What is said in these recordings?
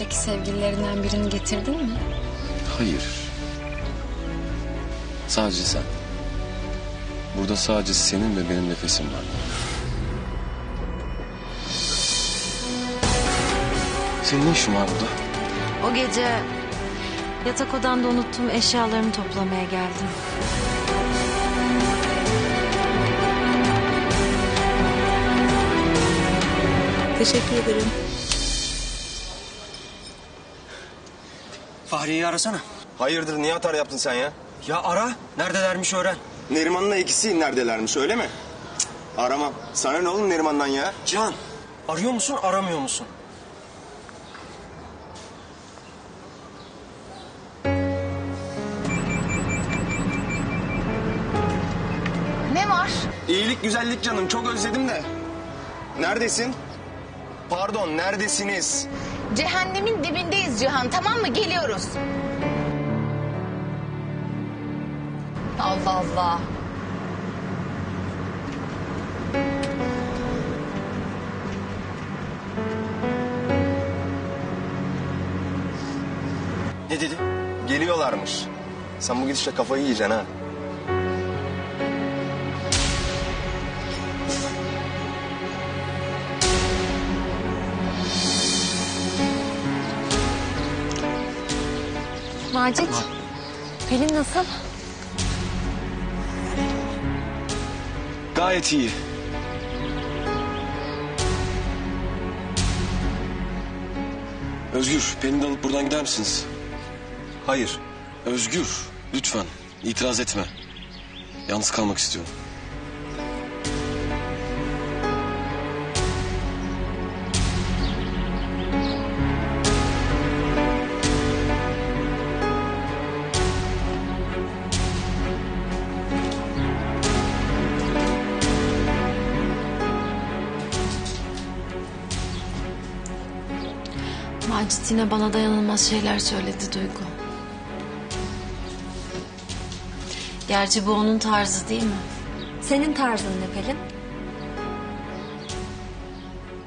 önceki sevgililerinden birini getirdin mi? Hayır. Sadece sen. Burada sadece senin ve benim nefesim var. Senin ne işin var burada? O gece yatak odanda unuttuğum eşyalarımı toplamaya geldim. Teşekkür ederim. Fahriye'yi arasana. Hayırdır niye atar yaptın sen ya? Ya ara. Neredelermiş öğren. Neriman'la ikisi neredelermiş öyle mi? Cık, aramam. Sana ne oğlum Neriman'dan ya? Can. Arıyor musun aramıyor musun? Ne var? İyilik güzellik canım çok özledim de. Neredesin? Pardon neredesiniz? Cehennemin dibindeyiz Cihan tamam mı? Geliyoruz. Allah Allah. Ne dedi? Geliyorlarmış. Sen bu gidişle kafayı yiyeceksin ha. Macit, Pelin nasıl? Gayet iyi. Özgür, Pelin'i alıp buradan gider misiniz? Hayır. Özgür, lütfen. itiraz etme. Yalnız kalmak istiyorum. Yine bana dayanılmaz şeyler söyledi Duygu. Gerçi bu onun tarzı değil mi? Senin tarzın ne Pelin?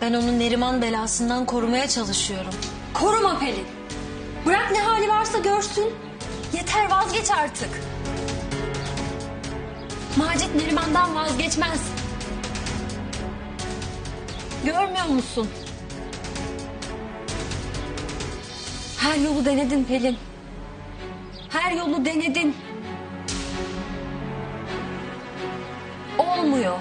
Ben onu Neriman belasından korumaya çalışıyorum. Koruma Pelin. Bırak ne hali varsa görsün. Yeter vazgeç artık. Macit Neriman'dan vazgeçmez. Görmüyor musun? Her yolu denedin Pelin. Her yolu denedin. Olmuyor.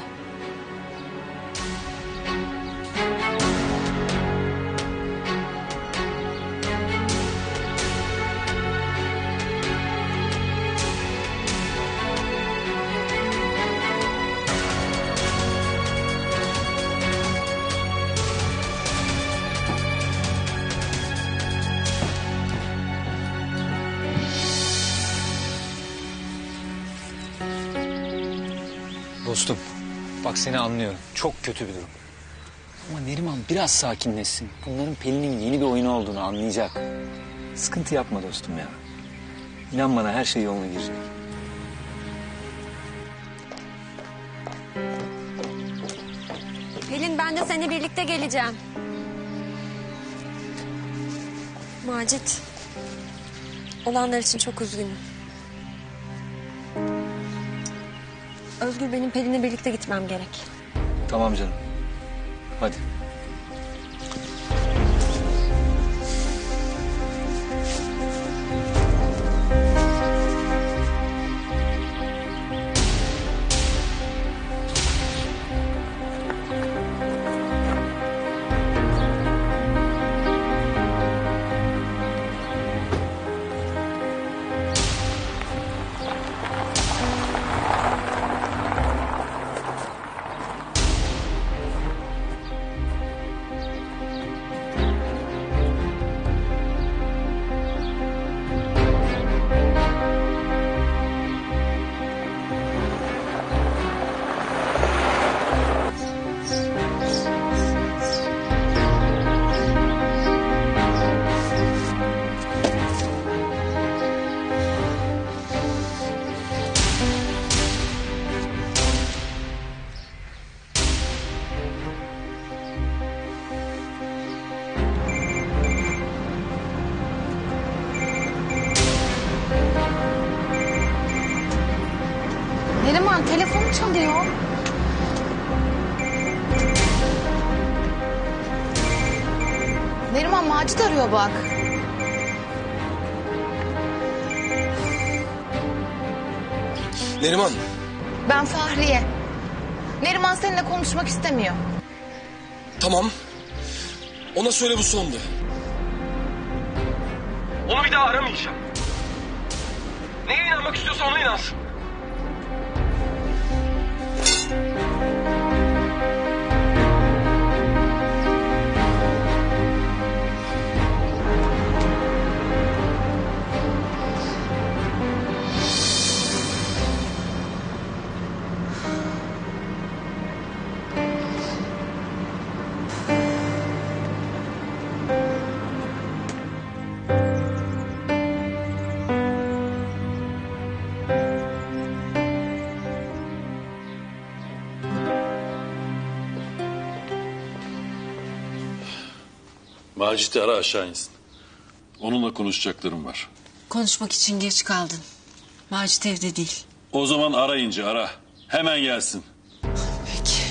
Dostum bak seni anlıyorum. Çok kötü bir durum. Ama Neriman biraz sakinleşsin. Bunların Pelin'in yeni bir oyunu olduğunu anlayacak. Sıkıntı yapma dostum ya. İnan bana her şey yoluna girecek. Pelin ben de seninle birlikte geleceğim. Macit. Olanlar için çok üzgünüm. Özgür benim Pelin'le birlikte gitmem gerek. Tamam canım. Hadi. Çalıyor. Neriman Macit arıyor bak. Neriman. Ben Fahriye. Neriman seninle konuşmak istemiyor. Tamam. Ona söyle bu sondu. Onu bir daha aramayacağım. Neye inanmak istiyorsa ona inansın. Macit'i ara aşağı insin. Onunla konuşacaklarım var. Konuşmak için geç kaldın. Macit evde değil. O zaman arayınca ara. Hemen gelsin. Peki.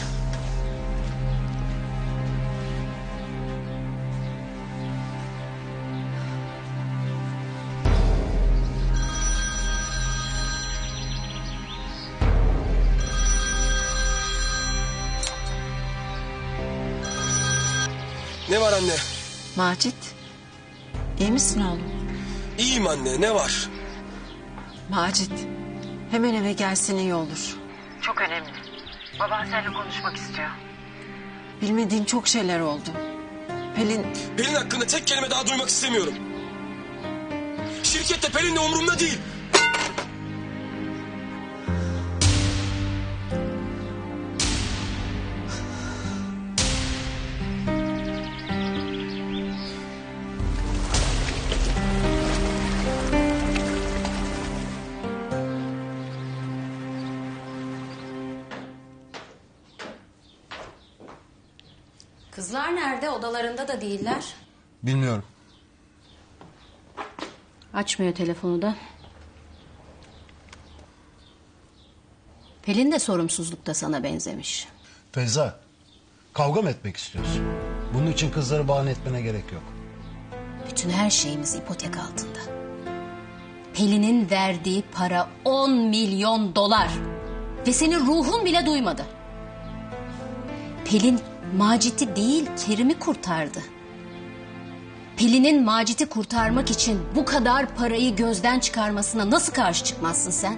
Ne var anne? Macit. iyi misin oğlum? İyiyim anne ne var? Macit. Hemen eve gelsin iyi olur. Çok önemli. Baban seninle konuşmak istiyor. Bilmediğim çok şeyler oldu. Pelin Pelin hakkında tek kelime daha duymak istemiyorum. Şirkette Pelin de umurumda değil. Kızlar nerede? Odalarında da değiller. Bilmiyorum. Açmıyor telefonu da. Pelin de sorumsuzlukta sana benzemiş. Feyza, kavga mı etmek istiyorsun? Bunun için kızları bahane etmene gerek yok. Bütün her şeyimiz ipotek altında. Pelin'in verdiği para 10 milyon dolar. Ve senin ruhun bile duymadı. Pelin Macit'i değil Kerim'i kurtardı. Pelin'in Macit'i kurtarmak için bu kadar parayı gözden çıkarmasına nasıl karşı çıkmazsın sen?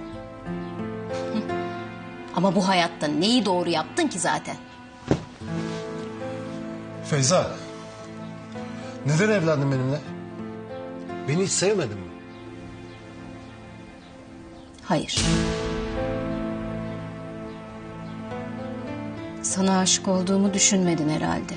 Ama bu hayatta neyi doğru yaptın ki zaten? Feyza, neden evlendin benimle? Beni hiç sevmedin mi? Hayır. Sana aşık olduğumu düşünmedin herhalde.